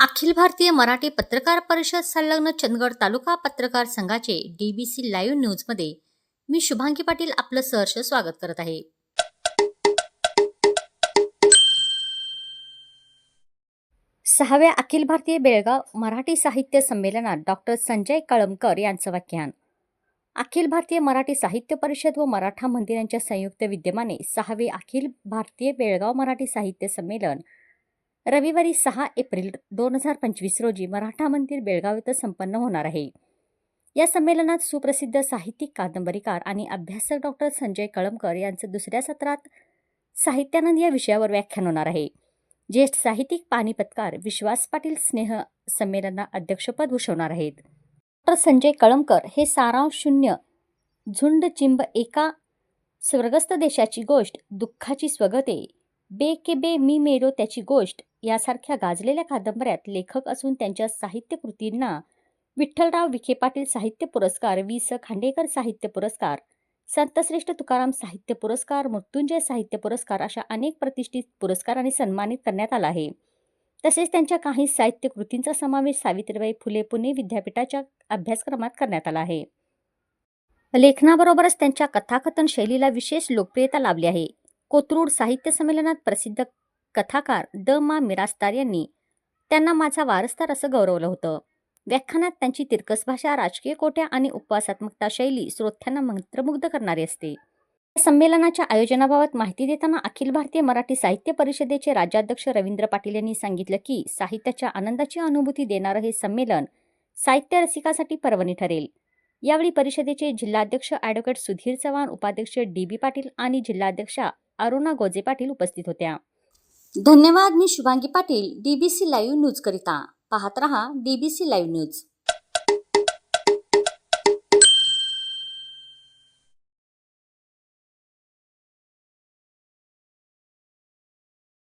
अखिल भारतीय मराठी पत्रकार परिषद संलग्न चंदगड तालुका पत्रकार संघाचे डीबीसी लाईव्ह न्यूजमध्ये मी शुभांगी पाटील आपलं सहर्ष स्वागत करत आहे. सहाव्या अखिल भारतीय बेळगाव मराठी साहित्य संमेलनात डॉक्टर संजय कळमकर यांचं व्याख्यान. अखिल भारतीय मराठी साहित्य परिषद व मराठा मंदिरांच्या संयुक्त विद्यमाने सहावे अखिल भारतीय बेळगाव मराठी साहित्य संमेलन रविवारी सहा एप्रिल दोन हजार पंचवीस रोजी मराठा मंदिर बेळगाव इथं संपन्न होणार आहे. या संमेलनात सुप्रसिद्ध साहित्यिक कादंबरीकार आणि अभ्यासक डॉक्टर संजय कळमकर यांचं दुसऱ्या सत्रात साहित्यानंद या विषयावर व्याख्यान होणार आहे. ज्येष्ठ साहित्यिक पाणीपतकार विश्वास पाटील स्नेह संमेलना अध्यक्षपद भूषवणार आहेत. डॉक्टर संजय कळमकर हे सारांश शून्य झुंड चिंब एका स्वर्गस्थ देशाची गोष्ट दुःखाची स्वगते बे के बे मी मेरो त्याची गोष्ट यासारख्या गाजलेल्या कादंबऱ्यात लेखक असून त्यांच्या साहित्य कृतींना विठ्ठलराव विखे पाटील साहित्य पुरस्कार वि स. खांडेकर साहित्य पुरस्कार संतश्रेष्ठ तुकाराम साहित्य पुरस्कार मृत्युंजय साहित्य पुरस्कार अशा अनेक प्रतिष्ठित पुरस्कारांनी सन्मानित करण्यात आला आहे. तसेच त्यांच्या काही साहित्य कृतींचा समावेश सावित्रीबाई फुले पुणे विद्यापीठाच्या अभ्यासक्रमात करण्यात आला आहे. लेखनाबरोबरच त्यांच्या कथाकथन शैलीला विशेष लोकप्रियता लाभली आहे. कोथरूड साहित्य संमेलनात प्रसिद्ध कथाकार द मा मिरास्तार यांनी त्यांना माझा वारसदार असं गौरवलं होतं. व्याख्यानात त्यांची तिरकस भाषा राजकीय कोट्या आणि उपवासात्मकता शैली श्रोत्यांना मंत्रमुग्ध करणारी असते. या संमेलनाच्या आयोजनाबाबत माहिती देताना अखिल भारतीय मराठी साहित्य परिषदेचे राज्याध्यक्ष रवींद्र पाटील यांनी सांगितलं की साहित्याच्या आनंदाची अनुभूती देणारं हे संमेलन साहित्य रसिकासाठी पर्वणी ठरेल. यावेळी परिषदेचे जिल्हाध्यक्ष ॲडव्होकेट सुधीर चव्हाण उपाध्यक्ष डी बी पाटील आणि जिल्हाध्यक्षा अरुणा गोजे पाटील उपस्थित होत्या. धन्यवाद मी Shubhangi Patil DBC live news करिता. पाहत रहा डीबीसी लाईव्ह न्यूज